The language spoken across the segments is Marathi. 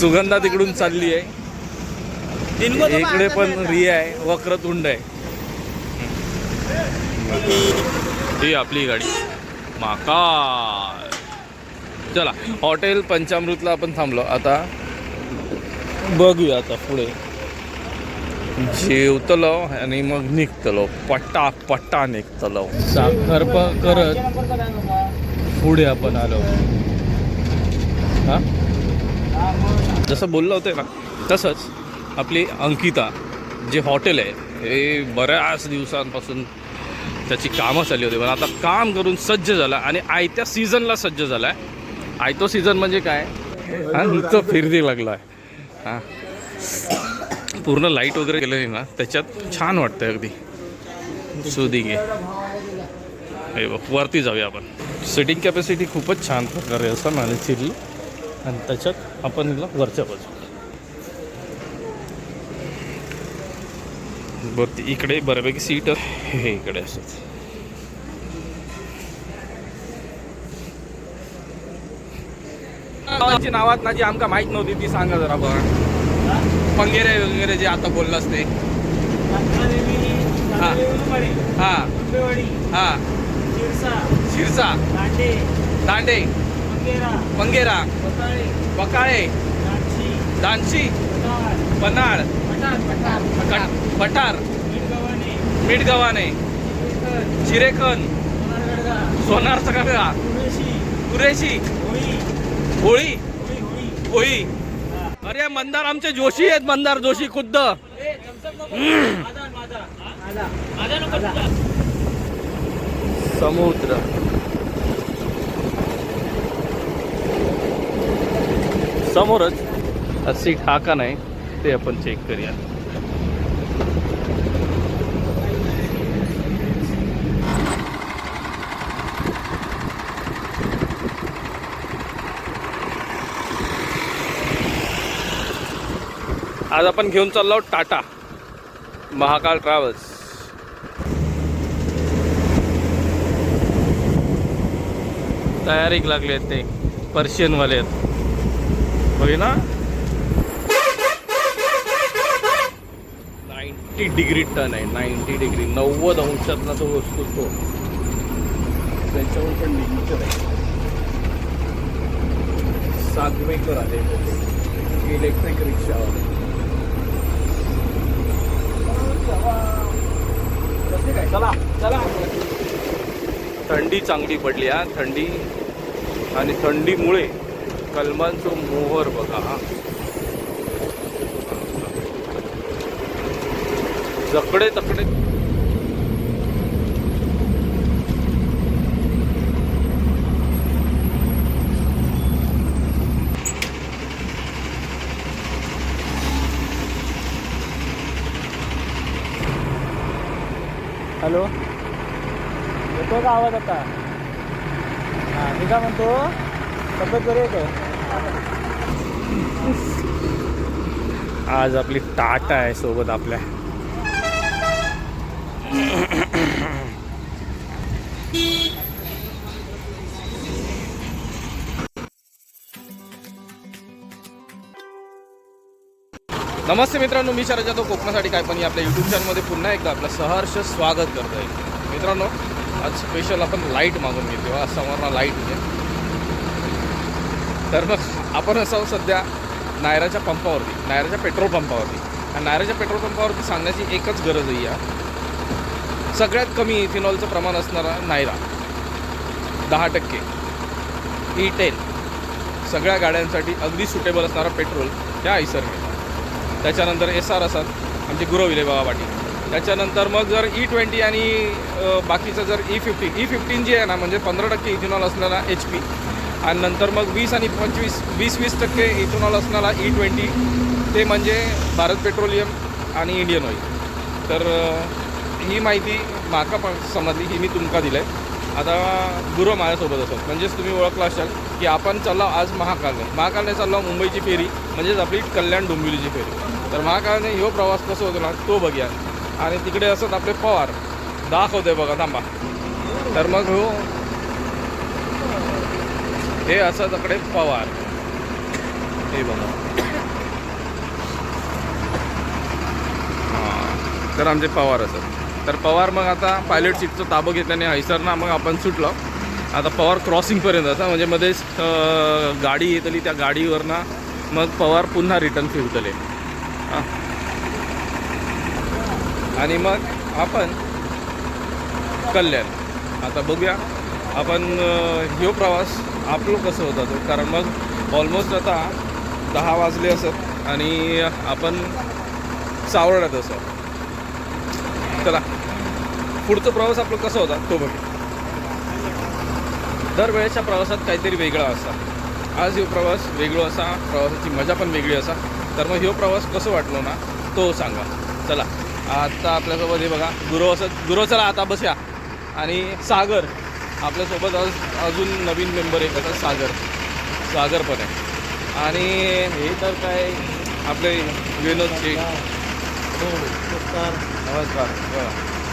सुगंधा तिकडून चालली आहे. इकडे पण रिया आहे वक्रतुंड आहे. ही आपली गाडी. माका चला हॉटेल पंचामृतला आपण थांबलो. आता बघूया आता पुढे. जेवतलो आणि मग निघतलो. पट्टा पट्टा निघतलो. साखरप करत पुढे आपण आलो. हा? जसं बोललं होतं ना तसंच आपली अंकिता जे हॉटेल आहे हे बऱ्याच दिवसांपासून त्याची कामं चालली होती. पण आता काम करून सज्ज झाला आणि आयत्या सीझनला सज्ज झाला आहे. आयतो सीझन म्हणजे काय? हा नुसतं फिरदी लागला आहे हां. पूर्ण लाइट वगैरे केलं ना त्याच्यात छान वाटतं अगदी. सुदी घे. हे बघ वरती जाऊया आपण. सिटिंग कॅपॅसिटी खूपच छान प्रकारे असं मॅनेज केली. आणि त्याच्यात आपण गेलो वरच्या बाजू वरती इकडे बऱ्यापैकी सीट हे इकडे असत गावाची नावात ना जी आमका माहीत नव्हती ती सांगा जरा बघा पंगेरे वगैरे जे आता बोललास ते हा. हा. हा. शिरसा. दांडे. पंगेरा बकाळे. दानशी. पन्हाळ पठार. मिठगव्हाणे चिरेखन सोनारचा का कुरेशी. होळी. होळी. अरे मंदार आमचे जोशी आहेत मंदार जोशी खुद्द. समुद्र. समोरच सीट हा का नाही ते आपण चेक करूया. आज आपण घेऊन चाललो टाटा महाकाळ ट्रॅव्हल्स. तयारीक लागले आहेत ते. पर्शियनवाले आहेत. होय ना नाईन्टी डिग्री टन आहे नाईन्टी डिग्री. नव्वद अंशातला तो वस्तू तो त्याच्यावर पण लिमिटेड आहे. सागवेकर आले इलेक्ट्रिक रिक्षावर चला चला. थंडी चांगली पडली हा. थंडी आणि थंडीमुळे कलमांचं मोहर बघा. हा जकडे तकडे. हॅलो? येतो का आवाज आता? हां मी काय म्हणतो? तब्येत बरी आहे काय? आज आपली टाटा आहे सोबत आपल्या. नमस्ते मित्रांनो मी शरद कोकणासाठी काय पण आपल्या यूट्यूब चॅनलमध्ये पुन्हा एकदा आपलं सहर्ष स्वागत करतो आहे मित्रांनो आज स्पेशल आपण लाइट मागून घेतो आज समोरला लाइट म्हणजे तर मग आपण असं सध्या नायराच्या पंपावरती नायराच्या पेट्रोल पंपावरती. आणि नायराच्या पेट्रोल पंपावरती सांगण्याची एकच गरज आहे. या सगळ्यात कमी इथेनॉलचं प्रमाण असणारा नायरा. दहा टक्के. E ई टेन सगळ्या गाड्यांसाठी अगदी सुटेबल असणारा पेट्रोल त्या आयसर मिळतात त्याच्यानंतर एस आर असतात आमचे गुरविले बाबा पाटील. त्याच्यानंतर मग जर e ई ट्वेंटी आणि बाकीचं जर ई फिफ्टीन ई फिफ्टीन जी आहे ना म्हणजे पंधरा टक्के इथेनॉल असणारा एच पी आणि नंतर मग वीस आणि पंचवीस वीस वीस टक्के इथेनॉल असणारा e ई ट्वेंटी ते म्हणजे भारत पेट्रोलियम आणि इंडियन ऑइल. तर ही माहिती माका पण समजली ही मी तुमका दिलं आहे आता गुरु माझ्यासोबत असत. म्हणजेच तुम्ही ओळखला असाल की आपण चाललो आज महाकालने. महाकालने चाललो मुंबईची फेरी म्हणजेच आपली कल्याण डोंबिवलीची फेरी. तर महाकालने ह्यो प्रवास कसं होतो ना तो बघूया. आणि तिकडे असत आपले पवार. दाखवते बघा थांबा. तर मग हो हे असं तकडे पवार. हे बघा. हां तर आमचे पवार असत तर पवार मग आता पायलट सीटचं ताबं घेतल्याने हैसरना मग आपण सुटलो. आता पवार क्रॉसिंगपर्यंत असा म्हणजे मध्येच गाडी येतली त्या गाडीवरनं मग पवार पुन्हा रिटर्न फिरतले आणि मग आपण कल्याण. आता बघूया. आपण ह्यो प्रवास आपलं कसं होता तो? कारण मग ऑलमोस्ट आता दहा वाजले असत आणि आपण सावरण्यात असत. चला. पुढचा प्रवास आपला कसा होता? तो बघ दरवेळेच्या प्रवासात काहीतरी वेगळा असा. आज ह्यो प्रवास वेगळो असा प्रवासाची मजा पण वेगळी असा. तर मग ह्यो प्रवास कसं वाटलो ना तो सांगा. चला. आता आपल्यासोबत हे बघा गुरु असं गुरु चला आता बसूया. आणि सागर. आपल्यासोबत आज अजून नवीन मेंबर एक आता सागर. सागर पण आहे. आणि हे तर काय आपले विनोद नमस्कार. नमस्कार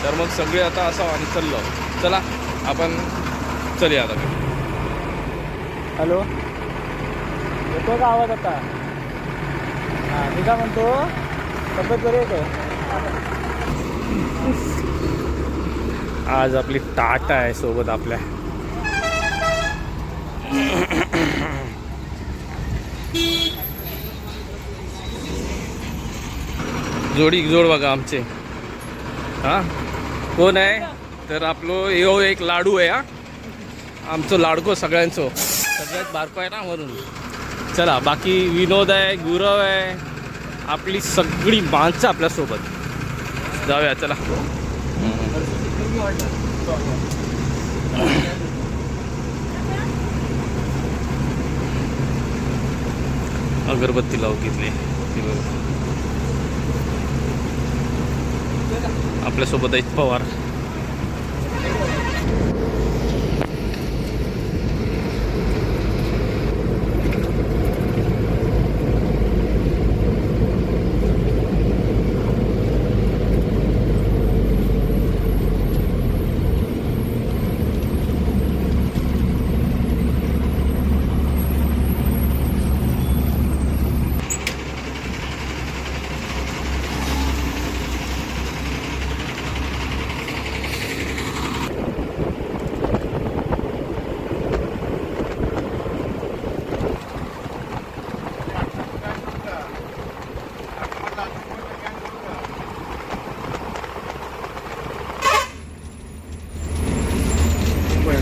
तर मग सगळे आता असं आणि चाललो. चला आपण चलूया आता. हॅलो? येतो का आवाज आता? हां मी काय म्हणतो तब्येत बरी आहे काय? आज आपली टाटा आहे सोबत आपल्या. जोडी जोड बघा आमचे. हां? कोण आहे? तर आपलो यो एक लाडू आहे हा? आमचं लाडको सगळ्यांचो. सगळ्यात बारको आहे ना म्हणून चला बाकी विनोद आहे गुरव आहे. आपली सगळी माणसं आपल्यासोबत. जाऊया चला. अगरबत्ती लावू घेतली. ती आपल्यासोबत आहेत पवार.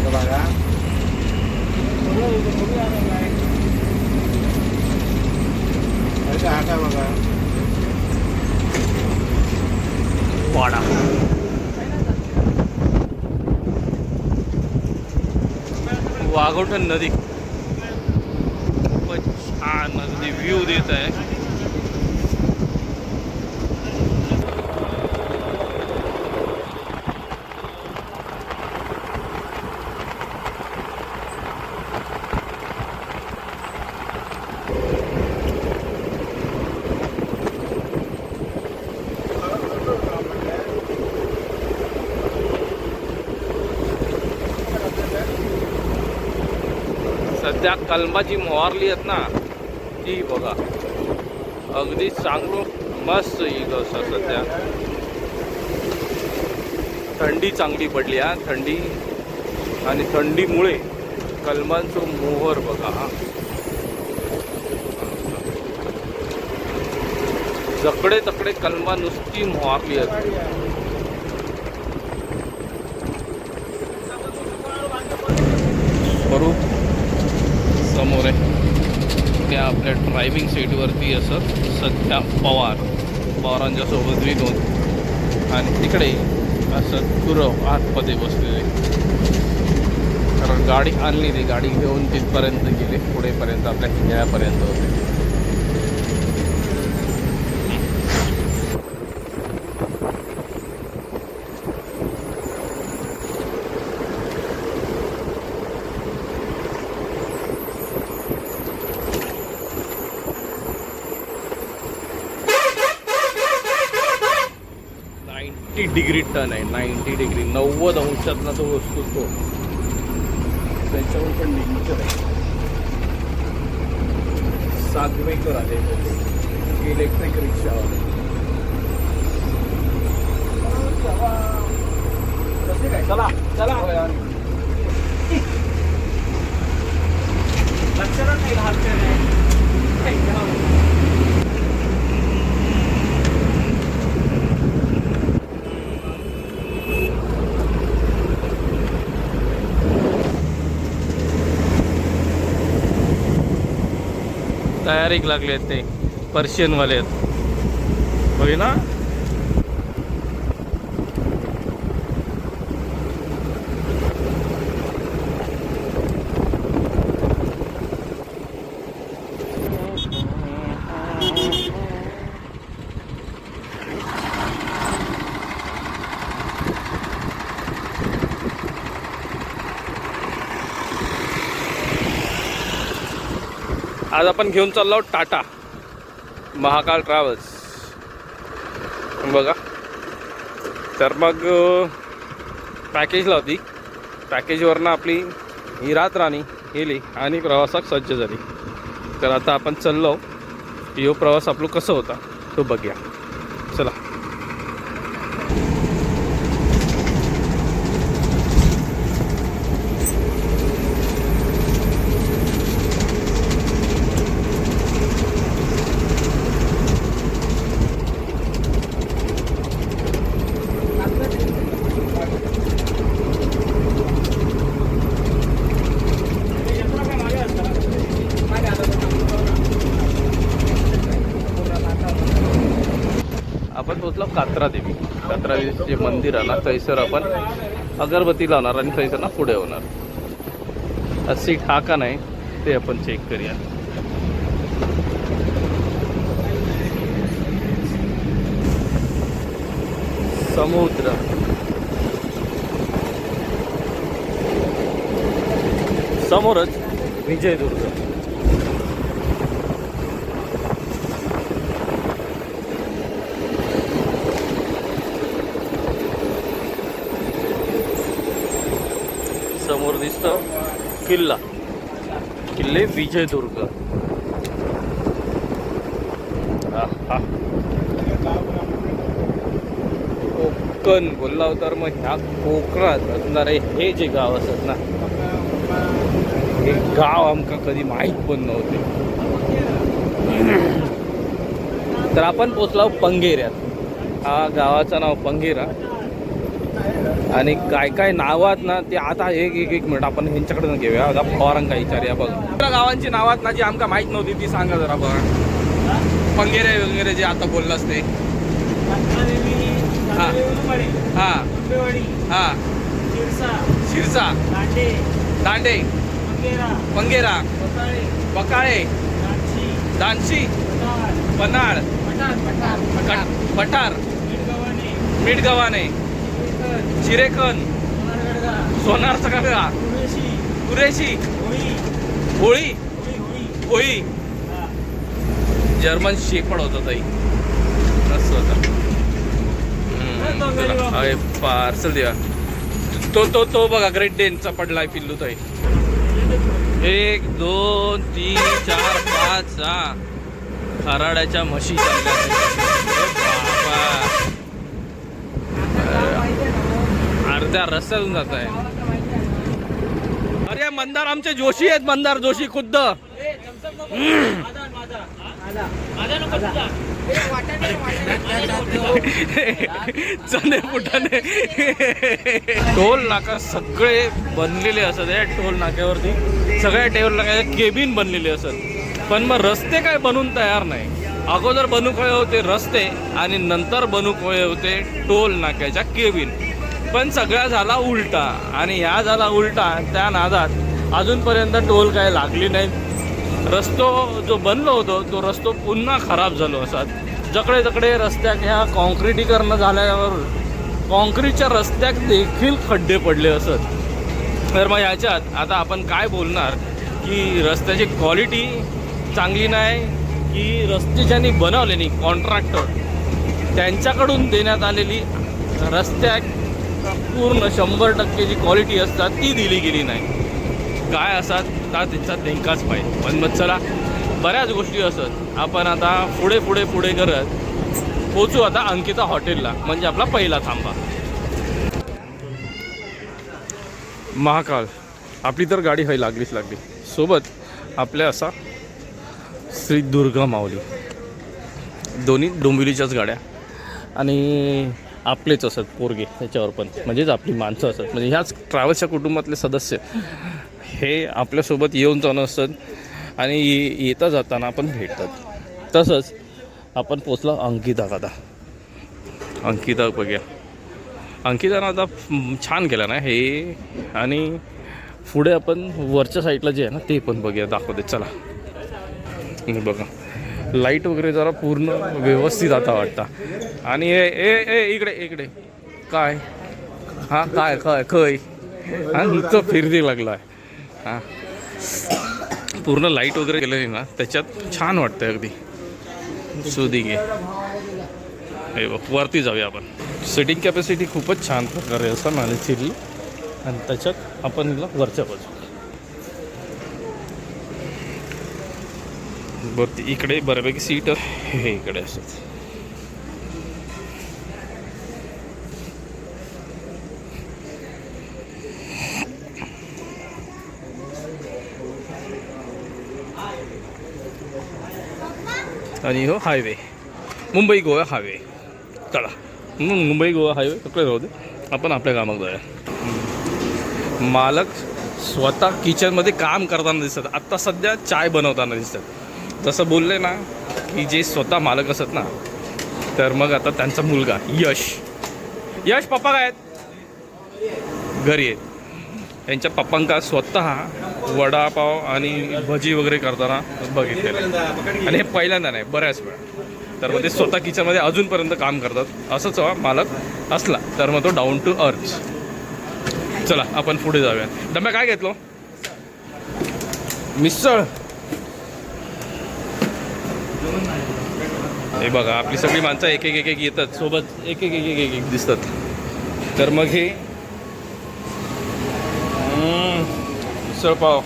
वाडा. वाघोटन नदी. खूपच छान नदी. व्ह्यू देत आहे. सध्या कलमाची मोहारली आहेत ना ती बघा. अगदी चांगलं मस्त येईल असं सध्या. थंडी चांगली पडली हा थंडी. आणि थंडीमुळे कलमांचं मोहर बघा हा. जकडे तकडे कलमा नुसती मोहारली आहेत स्वरूप समोर आहे त्या आपल्या ड्रायव्हिंग सीटवरती असत सध्या पवार. पवारांच्या सोबत विनोद. आणि तिकडे असं गुरव आतमध्ये बसलेले. कारण गाडी आणली ती गाडी घेऊन तिथपर्यंत गेले. पुढेपर्यंत आपल्या किल्ल्यापर्यंत होते नाईन्टी टर्न आहे. नाईन्टी डिग्री नव्वद अंशातला तो वस्तू तो त्याच्यावर पण डिग्रीचं आहे. सागवेकर आले इलेक्ट्रिक रिक्षावर चला चला लक्षातच नाही लहान डायरेक्ट लागले आहेत ते. पर्शियनवाले आहेत. होय ना? आज आपण घेऊन चाललो आहोत टाटा महाकाल ट्रॅव्हल्स. बघा. तर मग पॅकेजला होती. पॅकेजवरनं आपली ही रात राणी गेली आणि प्रवासात सज्ज झाली. तर आता आपण चाललो यो प्रवास आपलं कसं होता तो बघूया. चला आपण पोचलो कात्रा देवी कात्रा मंदिराला थंयसर आपण अगरबत्ती लावणार आणि थंयसर ना पुढे होणार. सीट हा का नाही ते आपण चेक करूया. समुद्र. समोरच विजयदुर्ग. समोर किल्ला. किल्ले विजयदुर्ग. कोकण बोलला होता तर मग ह्या कोकणात असणारे हे जे गाव असत ना हे गाव आमका कधी माहीत पण नव्हते. तर आपण पोचलो पंगेऱ्यात. हा गावाचं नाव पंगेरा. आणि काय काय नावात ना ते आता एक एक एक मिनिट आपण ह्यांच्याकडे घेऊया. आता पवारांका विचारूया बघ. गावांची नावात ना जी आमका माहीत नव्हती ती सांगा जरा बघा. पंगेरे वगैरे जे आता बोललास ते. हा. हा. हा. शिरसा दांडे पंगेरा बकाळे दानशी पन्हाळ कट- पठार मिठगव्हाणे चिरेखन सोनारचा काका. कुरेशी. होळी. होळी. जर्मन शेपड होता ताई. मस्त होता. अरे पार्सल द्या तो तो तो बघा ग्रेट डेनचा पडलाय पिल्लू ताई. एक दोन तीन चार पाच सहा. खराड्याच्या म्हशी चालल्या. बाबा. अर्ध्या रस्त्यातून जात आहे. अरे मंदार आमचे जोशी आहेत मंदार जोशी खुद्द. चणे फुटाने टोल नाका सगळे बनलेले असत या टोल नाक्यावरती. सगळ्या टोल नाक्याच्या केबिन बनलेले असत. पण मग रस्ते काय बनून तयार नाही. अगोदर बनू काय होते रस्ते आणि नंतर बनू काय होते टोल नाक्याच्या केबिन. पण सगळा झाला उलटा. आणि ह्या झाला उलटा त्या नादात अजूनपर्यंत टोल काय लागली नाही रस्तो जो बनलो होतो तो रस्तो पुन्हा खराब झालो असा जकडे तकडे रस्त्याक ह्या कॉन्क्रिटीकरण झाल्यावर कॉन्क्रीटच्या रस्त्यात देखील खड्डे पडले असत. तर मग ह्याच्यात आता आपण काय बोलणार? की रस्त्याची क्वालिटी चांगली नाही की रस्ते ज्यांनी बनवले नाही कॉन्ट्रॅक्टर त्यांच्याकडून देण्यात आलेली रस्त्यात पूर्ण शंभर टक्के जी क्वालिटी असतात ती दिली गेली नाही. काय असतात त्या त्यांचा नेमकाच पाहिजे. पण मग चला बऱ्याच गोष्टी असत. आपण आता पुढे पुढे पुढे करत पोचू आता अंकिता हॉटेलला. म्हणजे आपला पहिला थांबा. महाकाल आपली तर गाडी हय लागलीच लागली. सोबत आपल्या असा श्री दुर्गा माऊली. दोन्ही डोंबिवलीच्याच गाड्या. आणि आपलेच असत पोरगे त्याच्यावर पण. म्हणजेच आपली माणसं असत. म्हणजे ह्याच ट्रॅव्हल्सच्या कुटुंबातले सदस्य हे आपल्यासोबत येऊन जाणं असतात आणि ये- येता जाताना आपण भेटतात. तसंच आपण पोचलो अंकिता दादा. अंकिता बघूया. अंकितानं आता छान केला ना हे? आणि पुढे आपण वरच्या साईडला जे आहे ना ते पण बघूया. दाखवते. चला. हे बघा. लाइट वगैरे जरा पूर्ण व्यवस्थित आता वाटतं. आणि ए ए ए इकडे इकडे. काय? हां काय काय खय. हां नुसतं फिरती लागला आहे हां. पूर्ण लाइट वगैरे केलेली ना त्याच्यात छान वाटतं अगदी. सुदी घे हे बघ वरती जाऊया आपण. सिटिंग कॅपॅसिटी खूपच छान प्रकारे असं मॅनेज केली. आणि त्याच्यात आपण हिला वरच्या बाजू वरती इकडे बऱ्यापैकी सीट हे इकडे असत आणि हो हायवे मुंबई गोवा हायवे चला. मुंबई गोवा हायवे तिकडे राहू दे? आपण आपल्या कामात जाऊया. मालक स्वतः किचनमध्ये काम करताना दिसतात. आत्ता सध्या चाय बनवताना दिसतात. जसं बोलले ना की जे स्वतः मालक असत ना तर मग आता त्यांचा मुलगा यश. यश पप्पा काय आहेत? घरी आहेत. त्यांच्या पप्पांका स्वतः वडापाव आणि भजी वगैरे करताना बघितलेलं आणि हे पहिल्यांदा नाही बऱ्याच वेळा. तर मग ते स्वतः किचनमध्ये अजूनपर्यंत काम करतात. असंच मालक असला तर मग तो डाऊन टू अर्थ चला आपण पुढे जाऊया डब्या काय घेतलो? मिसळ. हे बघा आपली सगळी माणसं एक एक एक एक येतात. सोबत एक एक एक एक एक एक दिसतात. तर मग हे हम्म, मिसळ पाव.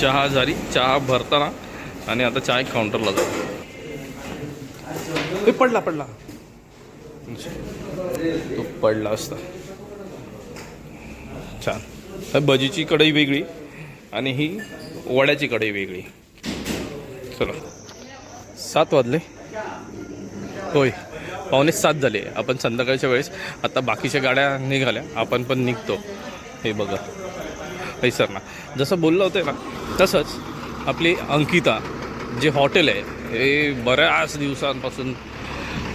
चहा झाली. चहा भरताना आणि आता चाय काउंटरला जातो हे पडला पडला. तो पडला असता. छान. भजीची कढई वेगळी आणि ही वड्याची कढई वेगळी. चला सात वाजले. होय. पावणे सात झाले. आपण संध्याकाळच्या वेळेस आता बाकीच्या गाड्या निघाल्या. आपण पण निघतो. हे बघा. हे सर ना. जसं बोललं होतं ना तसंच आपली अंकिता जे हॉटेल आहे हे बऱ्याच दिवसांपासून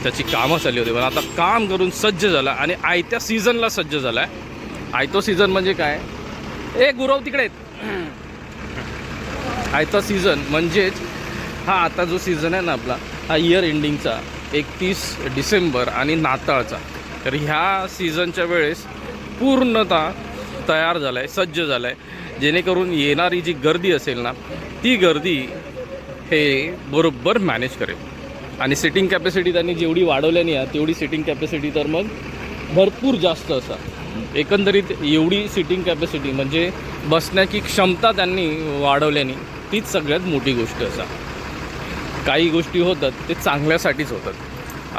त्याची कामं चालली होती. पण आता काम करून सज्ज झाला आणि आयत्या सीझनला सज्ज झाला. आहे आयतो सीझन म्हणजे काय? ए गुरव तिकडे आहेत. आयता सीझन म्हणजेच हा आता जो सीझन आहे ना आपला हा इयर एंडिंगचा एकतीस डिसेंबर आणि नाताळचा. तर ह्या सीझनच्या वेळेस पूर्णतः तयार झाला आहे सज्ज झाला आहे जेणेकरून येणारी जी गर्दी असेल ना ती गर्दी हे बरोबर मॅनेज करेल. आणि सिटिंग कॅपॅसिटी त्यांनी जेवढी वाढवल्याने आहे तेवढी सिटिंग कॅपॅसिटी तर मग भरपूर जास्त असा. एकंदरीत एवढी सिटिंग कॅपॅसिटी म्हणजे बसण्याची क्षमता त्यांनी वाढवल्याने तीच सगळ्यात मोठी गोष्ट असा. काही गोष्टी होतात ते चांगल्यासाठीच होतात.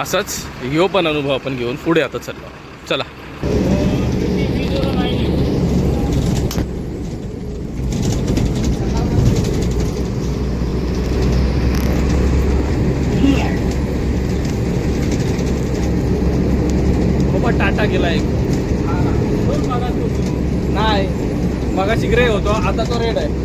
असाच ह्यो पण अनुभव आपण घेऊन पुढे आता चाललो. चला. टाटा गेला एक. नाही मगाशी ग्रे होतो आता तो रेड आहे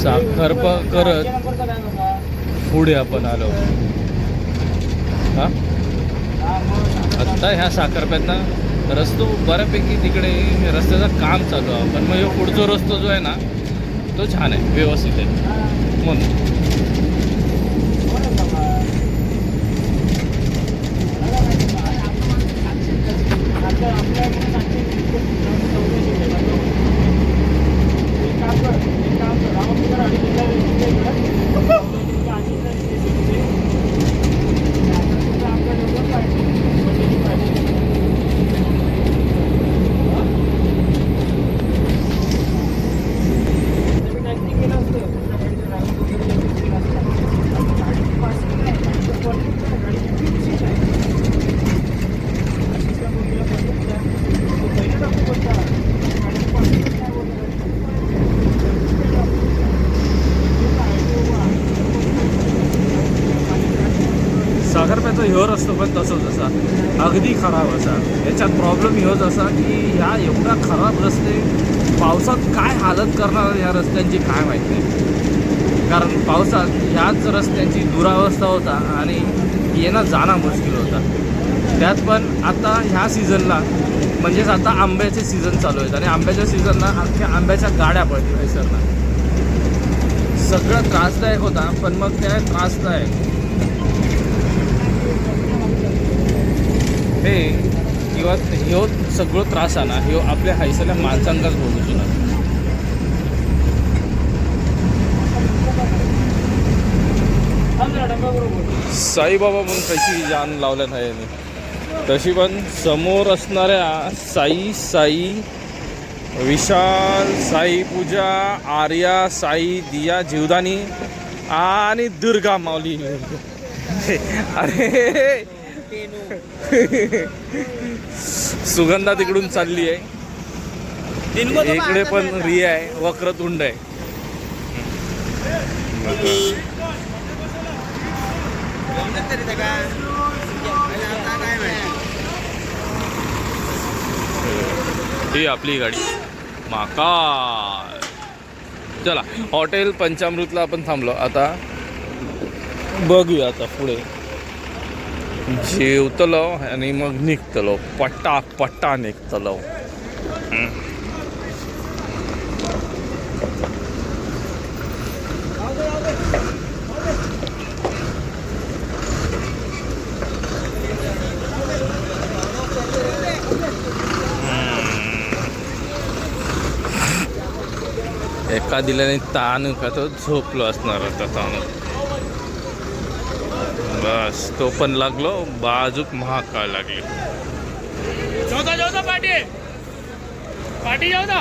साखरपा करत पुढे आपण आलो. हां? आत्ता ह्या साखरप्यातनं रस्तो बऱ्यापैकी तिकडे रस्त्याचं काम चालू आहे. पण मग ह्यो पुढचा रस्तो जो आहे ना तो छान आहे व्यवस्थित आहे. म्हणून रस्तो पण तसंच असा अगदी खराब असा. याच्यात प्रॉब्लेम ह्योच असा की ह्या एवढा खराब रस्ते पावसात काय हालत करणार ह्या रस्त्यांची काय माहिती? नाही कारण पावसात ह्याच रस्त्यांची दुरावस्था होता आणि येणं जाणं मुश्किल होता. त्यात पण आता ह्या सीझनला म्हणजेच आता आंब्याचे सीझन चालू आहेत. आणि आंब्याच्या सीझनला अख्ख्या आंब्याच्या गाड्या पडतील हैसरला सगळं त्रासदायक होता पण मग त्या त्रासदायक हे किंवा ह्यो सगळो त्रास आहे ह्यो आपल्या हैसरल्या माणसांकाच भोगूचो ना साईबाबा म्हणून कशी जान लावल्यात आहे तशी पण समोर असणाऱ्या साई साई विशाल साई पूजा आर्या साई दिया जीवदानी आणि दुर्गा माऊली. अरे सुगंधा तिकडून चालली आहे. इकडे पण रिया आहे वक्रतुंड आहे. ही आपली गाडी. माका चला हॉटेल पंचामृतला आपण थांबलो. आता बघूया आता पुढे. जेवतलो आणि मग निघतलो. पट्टा पट्टा निघतलो. एका दिल्याने ताण का तो झोपलो असणार होता ताण बस तो पण लागलो बाजूक महाकाळ लागली. जेवता जेवता पाठी पाठी जेवता